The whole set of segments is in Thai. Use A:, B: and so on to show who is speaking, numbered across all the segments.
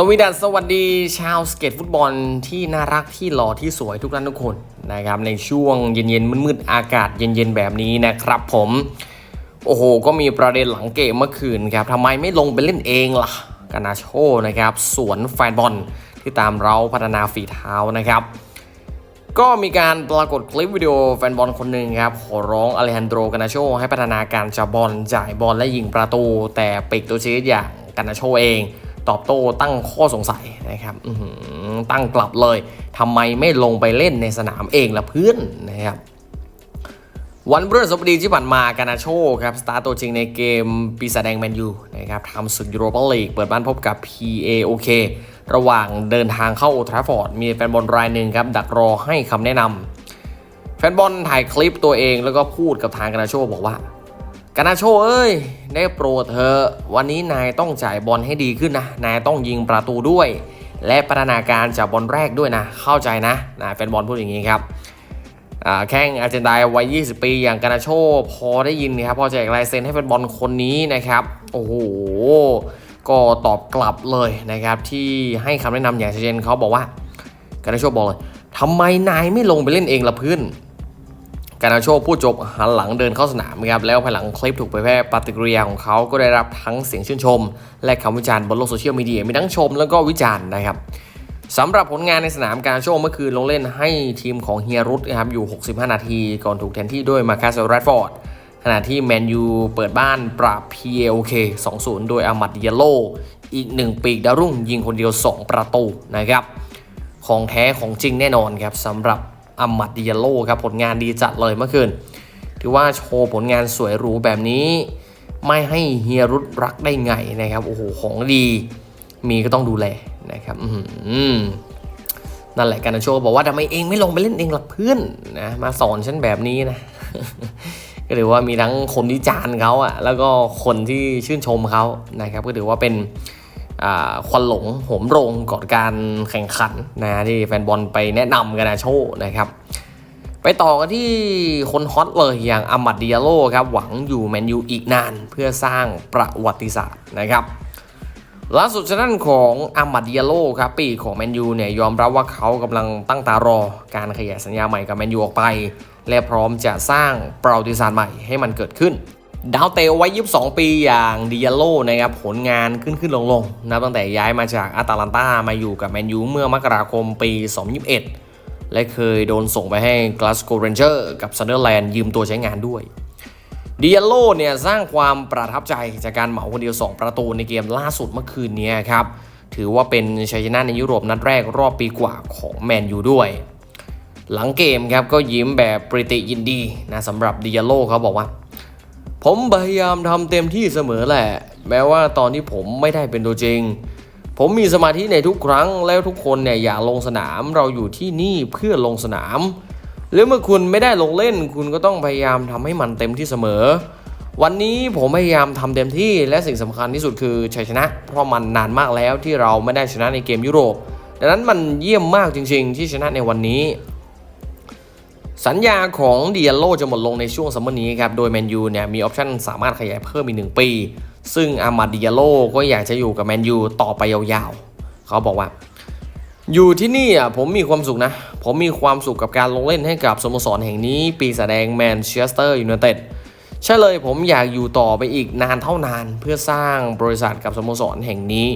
A: สวีดัสสวัสดีชาวสเก็ตฟุตบอลที่น่ารักที่หล่อที่สวยทุกท่านทุกคนนะครับในช่วงเย็นๆมืดๆอากาศเย็นๆแบบนี้นะครับผมโอ้โห ก็มีประเด็นหลังเกมเมื่อคืนครับทำไมไม่ลงไปเล่นเองล่ะกานาโชนะครับสวนแฟนบอลที่ตามเราพัฒนาฝีเท้านะครับ ก็มีการปรากฏคลิปวิดีโอแฟนบอลคนหนึ่งครับขอร้องอเลฮันโดกานาโชให้พัฒนาการจับบอลจ่ายบอลและยิงประตู แต่ปีกตัวชีวิตอย่างกานาโชเอง ตอบโต้ตั้งข้อสงสัยนะครับตั้งกลับเลยทำไมไม่ลงไปเล่นในสนามเองล่ะเพื่อนนะครับวันพฤหัสบดีที่ผ่านมากานาโชครับสตาร์ตัวจริงในเกมปีศาจแดงแมนยูนะครับทำศึกยูโรปาลีกเปิดบ้านพบกับ PAOK ระหว่างเดินทางเข้าโอทราฟอร์ด มีแฟนบอลรายหนึ่งครับ ดักรอให้คำแนะนำแฟนบอลถ่ายคลิปตัวเองแล้วก็พูดกับทางกานาโชบอกว่า กานาโชเอ้ย ได้โปรดเธอะวันนี้นายต้องจ่ายบอลให้ดีขึ้นนะ นายต้องยิงประตูด้วย และพัฒนาการจากบอลแรกด้วยนะ เข้าใจนะนะแฟนบอลพูดอย่างนี้ครับแข้งอาร์เจนไดวัย 20 ปี อย่างกานาโชพอได้ยินนะครับ พอแจกลายเซ็นให้แฟนบอลคนนี้นะครับ โอ้โห ก็ตอบกลับเลยนะครับ ที่ให้คำแนะนำอย่างชัดเจนเขาบอกว่ากานาโชบอกเลยทำไมนายไม่ลงไปเล่นเองละเพื่อน กานาโชพูดจบหันหลังเดินเข้าสนามครับแล้วภายหลังคลิปถูกเผยแพร่ปฏิกิริยาของเขาก็ได้รับทั้งเสียงชื่นชม และคำวิจารณ์บนโลกโซเชียลมีเดียมีทั้งชมแล้วก็วิจารณ์นะครับสำหรับผลงานในสนามการโชว์เมื่อคืนลงเล่นให้ทีมของเฮียรุตนะครับอยู่ 65 นาที ก่อนถูกแทนที่ด้วยมาคาสแรดฟอร์ดขณะที่แมนยูเปิดบ้านปราบ PLK 2-0 โดยอามัดดิยาโลอีกหนึ่งปีกดาวรุ่งยิงคนเดียว 2 ประตูนะครับ ของแท้ของจริงแน่นอนครับสำหรับ อามัดดิยาโลครับผลงานดีจัดเลยเมื่อคืน ถือว่าโชว์ผลงานสวยหรูแบบนี้ ไม่ให้เฮียรุตรักได้ไงนะครับโอ้โหของดีมีก็ต้องดูแลนะครับนั่นแหละการนาโชบอกว่าทำไมเองไม่ลงไปเล่นเองล่ะเพื่อนนะมาสอนฉันแบบนี้นะก็ถือว่ามีทั้งคนที่จานเขาอะแล้วก็คนที่ชื่นชมเขานะครับ ก็ถือว่าเป็น ควันหลงโหมโรงก่อนการแข่งขันนะที่แฟนบอลไปแนะนำกันนะโชนะครับ ไปต่อกันที่คนฮอตเลยอย่างอามัดดิยาโลครับหวังอยู่แมนยูอีกนานเพื่อสร้างประวัติศาสตร์นะครับล่าสุดชนั้นของอามัดดิยาโลครับปีของแมนยูเนี่ยยอมรับว่าเขากำลังตั้งตารอ การขยายสัญญาใหม่กับแมนยูออกไป และพร้อมจะสร้างประวัติศาสตร์ใหม่ให้มันเกิดขึ้น ดาวเตลวัย22 ปีอย่างดิยาโลนะครับผลงานขึ้นขึ้นลงลงนับตั้งแต่ย้ายมาจากอาตาลันตามาอยู่กับแมนยูเมื่อมกราคมปี 2021 และเคยโดนส่งไปให้กลาสโกเรนเจอร์กับซันเดอร์แลนด์ยืมตัวใช้งานด้วยดิอาโลเนี่ยสร้างความประทับใจจากการเหมาคนเดียว 2 ประตูในเกมล่าสุดเมื่อคืนนี้ครับ ถือว่าเป็นชัยชนะในยุโรปนัดแรกรอบปีกว่าของแมนยูด้วย หลังเกมครับก็ยิ้มแบบปริติยินดีนะสำหรับดิอาโลเขาบอกว่า ผมพยายามทำเต็มที่เสมอแหละ แม้ว่าตอนที่ผมไม่ได้เป็นตัวจริง ผมมีสมาธิในทุกครั้งแล้วทุกคนเนี่ยอยากลงสนามเราอยู่ที่นี่เพื่อลงสนามแล้วเมื่อคุณไม่ได้ลงเล่น คุณก็ต้องพยายามทำให้มันเต็มที่เสมอ วันนี้ผมพยายามทำเต็มที่และสิ่งสำคัญที่สุดคือชัยชนะ เพราะมันนานมากแล้วที่เราไม่ได้ชนะในเกมยุโรปดังนั้นมันเยี่ยมมากจริง ๆ ที่ชนะในวันนี้ สัญญาของเดียโลจะหมดลงในช่วงซัมเมอร์นี้ครับ โดยแมนยูเนี่ยมีออปชั่นสามารถขยายเพิ่มอีกหนึ่งปี ซึ่งอามาดิยาโลก็อยากจะอยู่กับแมนยูต่อไปยาวๆ เขาบอกว่า อยู่ที่นี่อะผมมีความสุขนะ ผมมีความสุขกับการลงเล่นให้กับสโมสรแห่งนี้ ปีแสดงแมนเชสเตอร์ยูไนเต็ดใช่เลยผมอยากอยู่ต่อไปอีกนานเท่านานเพื่อสร้างบริษัทกับสโมสรแห่งนี้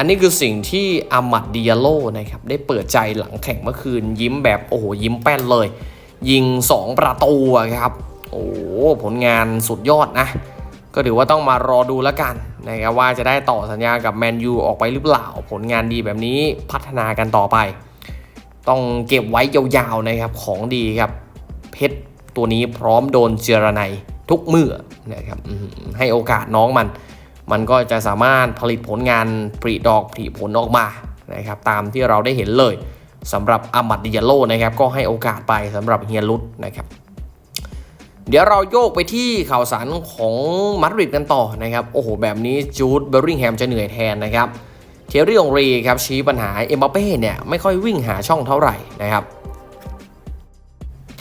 A: อันนี้คือสิ่งที่อามัดดิยาโลนะครับได้เปิดใจหลังแข่งเมื่อคืนยิ้มแบบโอ้โหยิ้มแป้นเลย ยิง 2 ประตูครับโอ้โหผลงานสุดยอดนะ ก็ถือว่าต้องมารอดูแล้วกันนะครับว่าจะได้ต่อสัญญากับแมนยูออกไปหรือเปล่า ผลงานดีแบบนี้พัฒนากันต่อไป ต้องเก็บไว้ยาวๆนะครับของดีครับเพชรตัวนี้พร้อมโดนเจรไนทุกเมื่อนะครับให้โอกาสน้องมัน มันก็จะสามารถผลิตผลงานปริดอกผลิผลออกมานะครับตามที่เราได้เห็นเลยสำหรับอามัดดิยาโลนะครับก็ให้โอกาสไปสำหรับเฮียรุตนะครับเดี๋ยวเราโยกไปที่ข่าวสารของมาดริดกันต่อนะครับโอ้โหแบบนี้จูดเบอร์ริงแฮมจะเหนื่อยแทนนะครับเทยรี่องรีครับชี้ปัญหาเอ็มบัปเป้เนี่ยไม่ค่อยวิ่งหาช่องเท่าไหร่นะครับ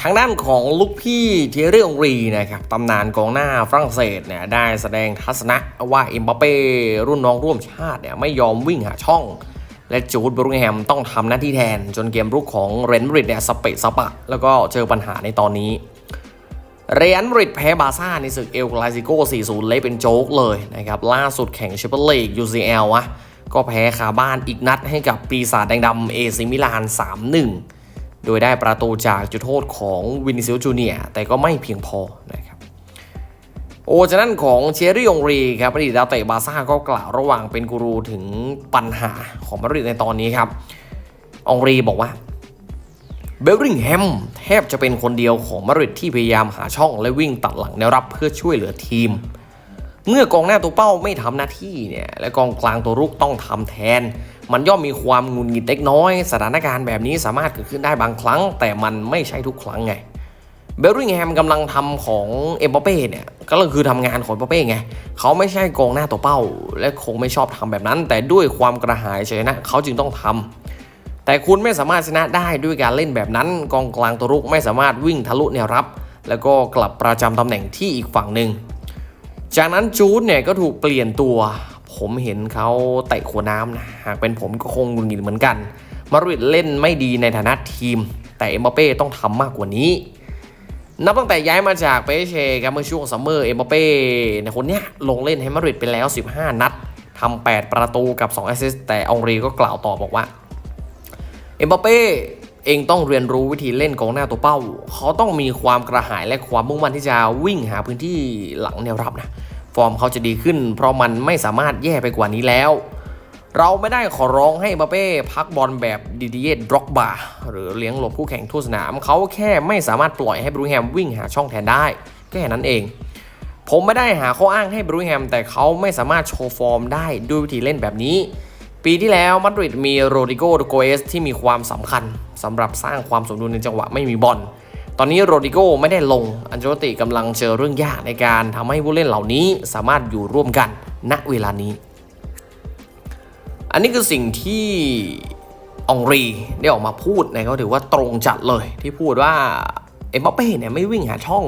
A: ทางด้านของลูกพี่เทเรียองรีนะครับตำนานกองหน้าฝรั่งเศสเนี่ยได้แสดงทัศนะว่าเอ็มบัปเป้รุ่นน้องร่วมชาติเนี่ยไม่ยอมวิ่งหาช่อง และจูดบรูแฮมต้องทำหน้าที่แทน จนเกมรุกของเรนบริดเนี่ยสเปะสปะ แล้วก็เจอปัญหาในตอนนี้เรอัลมาดริดแพ้บาซ่าในศึกเอลคลาสิโก 4-0 เละเป็นโจ๊กเลยนะครับล่าสุดแข่งแชมเปี้ยนลีก UCL อะก็แพ้คาบ้านอีกนัดให้กับปีศาจแดงดำเอซิมิลาน 3-1 ดยได้ประตูจากจุดโทษของวินิซิลจูเนียแต่ก็ไม่เพียงพอนะครับโอจากนั้นของเชอรี่องรีครับอดีตดาวเตะบาร์ซ่าก็กล่าวระหว่างเป็นกูรูถึงปัญหาของมาดริดในตอนนี้ครับองรีบอกว่าเบลริงแฮมแทบจะเป็นคนเดียวของมาดริดที่พยายามหาช่องและวิ่งตัดหลังแนวรับเพื่อช่วยเหลือทีม เมื่อกองหน้าตัวเป้าไม่ทำหน้าที่เนี่ยและกองกลางตัวรุกต้องทำแทน มันย่อมมีความงุนงิดเล็กน้อย สถานการณ์แบบนี้สามารถเกิดขึ้นได้บางครั้ง แต่มันไม่ใช่ทุกครั้งไงเบลริงแฮมกำลังทำของเอ็มบัปเป้เนี่ยก็คือทำงานของเอ็มบัปเป้ไงเขาไม่ใช่กองหน้าตัวเป้า และคงไม่ชอบทำแบบนั้น แต่ด้วยความกระหายชัยชนะเขาจึงต้องทำแต่คุณไม่สามารถชนะได้ด้วยการเล่นแบบนั้น กองกลางตัวรุกไม่สามารถวิ่งทะลุแนวรับ แล้วก็กลับประจำตำแหน่งที่อีกฝั่งหนึ่งจากนั้นจูดเนี่ยก็ถูกเปลี่ยนตัว ผมเห็นเขาเตะขวดน้ำนะ หากเป็นผมก็คงหงุดหงิดเหมือนกัน มาดริดเล่นไม่ดีในฐานะทีม แต่เอ็มบัปเป้ต้องทำมากกว่านี้ นับตั้งแต่ย้ายมาจากเปเชครับเมื่อช่วงซัมเมอร์เอ็มบัปเป้ในคนเนี้ยลงเล่นให้มาดริดไปแล้ว 15 นัดทำ8 ประตูกับ2แอสซิสต์แต่องรีก็กล่าวต่อบอกว่าเอ็มบัปเป้เองต้องเรียนรู้วิธีเล่นกองหน้าตัวเป้า เขาต้องมีความกระหายและความมุ่งมั่นที่จะวิ่งหาพื้นที่หลังแนวรับนะ ร์มเขาจะดีขึ้น เพราะมันไม่สามารถแย่ไปกว่านี้แล้ว เราไม่ได้ขอร้องให้มบัปเป้พักบอลแบบดิดิเยดร็อกบาหรือเลี้ยงหลบคู่แข่งทั่วสนาม เขาแค่ไม่สามารถปล่อยให้บรูแฮมวิ่งหาช่องแทนได้แค่นั้นเอง ผมไม่ได้หาข้ออ้างให้บรูแฮมแต่เขาไม่สามารถโชว์ฟอร์มได้ด้วยวิธีเล่นแบบนี้ปีที่แล้วมาดริดมีโรดิโกโกเอสที่มีความสำคัญสำหรับสร้างความสมดุลในจังหวะไม่มีบอล ตอนนี้โรดิโกไม่ได้ลง อันเจโรติกำลังเจอเรื่องยากในการทำให้ผู้เล่นเหล่านี้สามารถอยู่ร่วมกันณเวลานี้ อันนี้คือสิ่งที่องรีได้ออกมาพูดนะครับถือว่าตรงจัดเลยที่พูดว่าเอ็มบัปเป้เนี่ยไม่วิ่งหาช่อง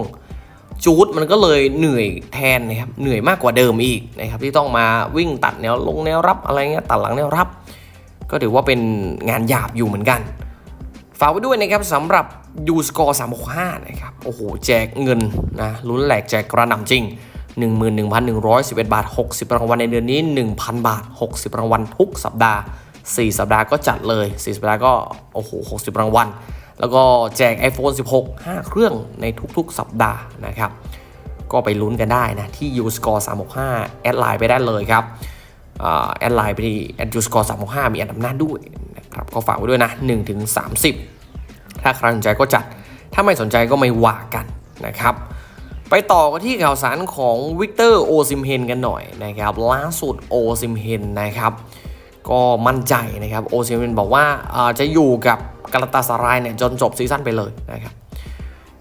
A: จูดมันก็เลยเหนื่อยแทนนะครับเหนื่อยมากกว่าเดิมอีกนะครับที่ต้องมาวิ่งตัดแนวลงแนวรับอะไรเงี้ยตัดหลังแนวรับ ก็ถือว่าเป็นงานหยาบอยู่เหมือนกัน ฝากไว้ด้วยนะครับสำหรับยูสกอร์365นะครับ โอ้โห แจกเงินนะลุ้นแหลกแจกกระหน่ำจริง 11,111 บาท 60 รางวัลในเดือนนี้ 1,000 บาท 60 รางวัลทุกสัปดาห์ 4 สัปดาห์ก็จัดเลย 4 สัปดาห์ก็ โอ้โห 60 รางวัล แล้วก็แจก iPhone 16 5 เครื่องในทุกๆ สัปดาห์นะครับ ก็ไปลุ้นกันได้นะ ที่ uscore 365 แอดไลน์ไปได้เลยครับแอดไลน์ไปที่ uscore 365 มีอันดับหน้าด้วย ครับก็ฝากไว้ด้วยนะ1-30ถึงถ้าใครสนใจก็จัด ถ้าไม่สนใจก็ไม่ว่ากันนะครับ ไปต่อกันที่ข่าวสารของวิกเตอร์โอซิมเฮนกันหน่อยนะครับล่าสุดโอซิมเฮนนะครับก็มั่นใจนะครับโอซิมเฮนบอกว่าจะอยู่กับกาลาตาสารายเนี่ยจนจบซีซั่นไปเลยนะครับ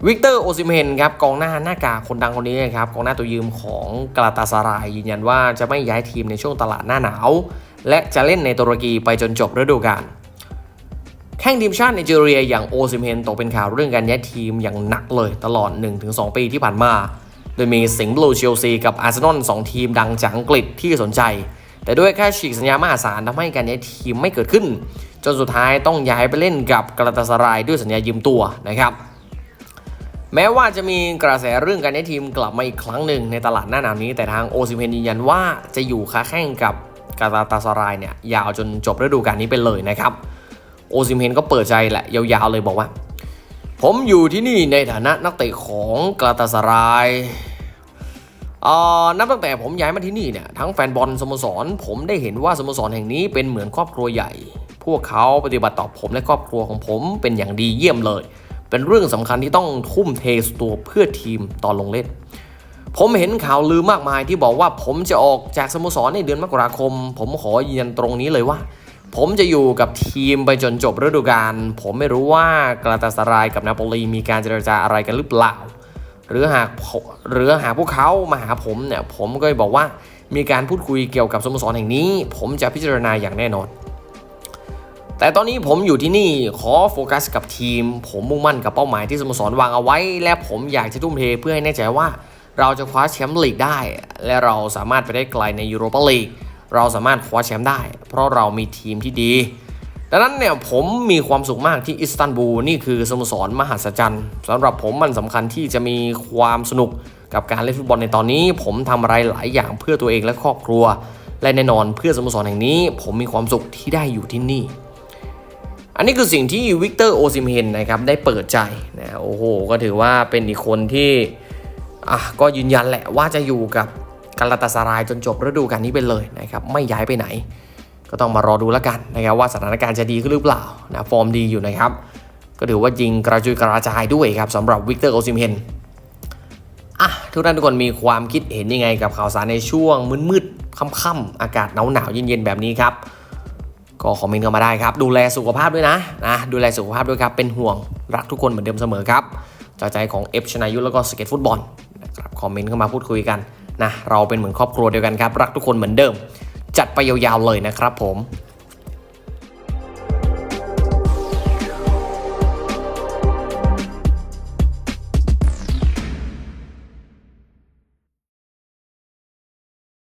A: วิกเตอร์โอซิมเฮนครับกองหน้าหน้ากากคนดังคนนี้นะครับกองหน้าตัวยืมของกาลาตาสารายยืนยันว่าจะไม่ย้ายทีมในช่วงตลาดหน้าหนาว และจะเล่นในตุรกีไปจนจบฤดูกาล แข่งทีมชาติไนจีเรียอย่างโอซิมเฮนตกเป็นข่าวเรื่องการย้ายทีมอย่างหนักเลยตลอด 1-2 ปีที่ผ่านมา โดยมีสิงห์บลูเชลซีกับอาร์เซนอลสองทีมดังจากอังกฤษที่สนใจ แต่ด้วยแค่ฉีกสัญญามหาศาลทำให้การย้ายทีมไม่เกิดขึ้น จนสุดท้ายต้องย้ายไปเล่นกับกาลาตาสรายด้วยสัญญายืมตัวนะครับแม้ว่าจะมีกระแสเรื่องการย้ายทีมกลับมาอีกครั้งหนึ่งในตลาดหน้าหนาวนี้ แต่ทางโอซิเมนยืนยันว่าจะอยู่ค้าแข่งกับกาตาตาสรายเนี่ยยาวจนจบฤดูกาลนี้ไปเลยนะครับ โอซิมเมนก็เปิดใจแหละยาวๆเลยบอกว่า ผมอยู่ที่นี่ในฐานะนักเตะของกาตาสรายอ่อนับตั้งแต่ผมย้ายมาที่นี่เนี่ยทั้งแฟนบอลสโมสร ผมได้เห็นว่าสโมสรแห่งนี้เป็นเหมือนครอบครัวใหญ่ พวกเขาปฏิบัติต่อผมและครอบครัวของผมเป็นอย่างดีเยี่ยมเลย เป็นเรื่องสำคัญที่ต้องทุ่มเทสตัวเพื่อทีมตอนลงเล่น ผมเห็นข่าวลือมากมายที่บอกว่าผมจะออกจากสโมสรในเดือนมกราคม ผมขอยืนยันตรงนี้เลยว่า ผมจะอยู่กับทีมไปจนจบฤดูกาล ผมไม่รู้ว่ากราตาสรายกับนาโปลีมีการเจรจาอะไรกันหรือเปล่า หรือหากหรือหากพวกเขามาหาผมเนี่ยผมก็บอกว่ามีการพูดคุยเกี่ยวกับสโมสรแห่งนี้ ผมจะพิจารณาอย่างแน่นอน แต่ตอนนี้ผมอยู่ที่นี่ขอโฟกัสกับทีม ผมมุ่งมั่นกับเป้าหมายที่สโมสรวางเอาไว้ และผมอยากจะทุ่มเทเพื่อให้แน่ใจว่า เราจะคว้าแชมป์ลีกได้ และเราสามารถไปได้ไกลในยูโรปาลีก เราสามารถคว้าแชมป์ได้ เพราะเรามีทีมที่ดี ดังนั้นเนี่ยผมมีความสุขมากที่อิสตันบูลนี่คือสโมสรมหัศจรรย์สำหรับผมมันสำคัญที่จะมีความสนุกกับการเล่นฟุตบอลในตอนนี้ ผมทำอะไรหลายอย่างเพื่อตัวเองและครอบครัว และแน่นอนเพื่อสโมสรแห่งนี้ ผมมีความสุขที่ได้อยู่ที่นี่อันนี้คือสิ่งที่วิกเตอร์โอซิมเฮนนะครับได้เปิดใจนะโอ้โห ก็ถือว่าเป็นอีกคนที่อะก็ยืนยันแหละว่าจะอยู่กับ กาลาตาสารายจนจบฤดูกาลนี้ไปเลยนะครับไม่ย้ายไปไหน ก็ต้องมารอดูแล้วกันนะครับว่าสถานการณ์จะดีขึ้นหรือเปล่านะฟอร์มดีอยู่นะครับก็ถือว่ายิงกระจุยกระจายด้วยครับสำหรับวิกเตอร์โอซิมเฮนอะทุกท่านทุกคนมีความคิดเห็นยังไงกับข่าวสารในช่วงมืดๆค่ำๆอากาศหนาวๆเย็นๆแบบนี้ครับก็คอมเมนต์เข้ามาได้ครับดูแลสุขภาพด้วยนะนะดูแลสุขภาพด้วยครับเป็นห่วงรักทุกคนเหมือนเดิมเสมอครับจากใจของเอฟชนายุทธแล้วก็สเก็ตฟุตบอลนะครับคอมเมนต์เข้ามาพูดคุยกัน นะเราเป็นเหมือนครอบครัวเดียวกันครับ รักทุกคนเหมือนเดิม จัดไปยาวๆเลยนะครับผม